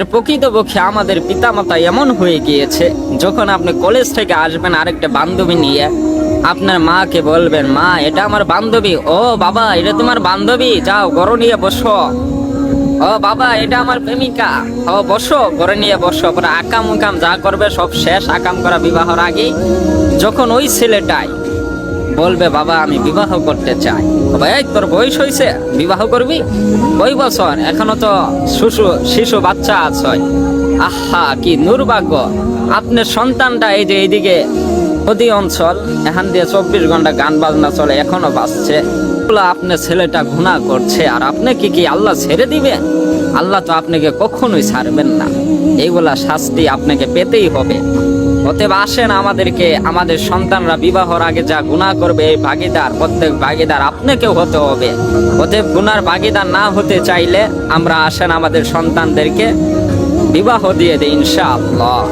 প্রকৃতপক্ষে আমাদের পিতামাতা এমন হয়ে গিয়েছে, যখন আপনি কলেজ থেকে আসবেন আরেকটা বান্ধবী নিয়ে, আপনার মাকে বলবেন, মা, এটা আমার বান্ধবী। ও বাবা, এটা তোমার বান্ধবী? যাও, ঘরে নিয়ে বসো। ও বাবা, এটা আমার প্রেমিকা। ও, বসো, ঘরে নিয়ে বসো। পরে আকাম উকাম যা করবে সব শেষ, আকাম করা বিবাহর আগেই। যখন ওই ছেলেটাই বলবে, বাবা, আমি বিবাহ করতে চাই। এই, তোর বয়স হয়েছে বিবাহ করবি? কই বছর, এখনও তো শিশু শিশু বাচ্চা আছে। আহা, কি দুর্ভাগ্য। আপনার সন্তানটা এই যে এইদিকে নদী অঞ্চল, এখান দিয়ে চব্বিশ ঘণ্টা গান বাজনা চলে, এখনও বাজছে। আপনার ছেলেটা গুণা করছে, আর আপনি কি কি আল্লাহ ছেড়ে দিবেন আল্লাহ তো আপনাকে কখনোই ছাড়বেন না। এইগুলা শাস্তি আপনাকে পেতেই হবে। অতএব আসেন আমাদেরকে, আমাদের সন্তানরা বিবাহর আগে যা গুণা করবে, এই ভাগিদার, প্রত্যেক ভাগিদার আপনাকেও হতে হবে। অতএব গুনার ভাগিদার না হতে চাইলে আমরা আসেন আমাদের সন্তানদেরকে বিবাহ দিয়ে দিই, ইনশাআল্লাহ।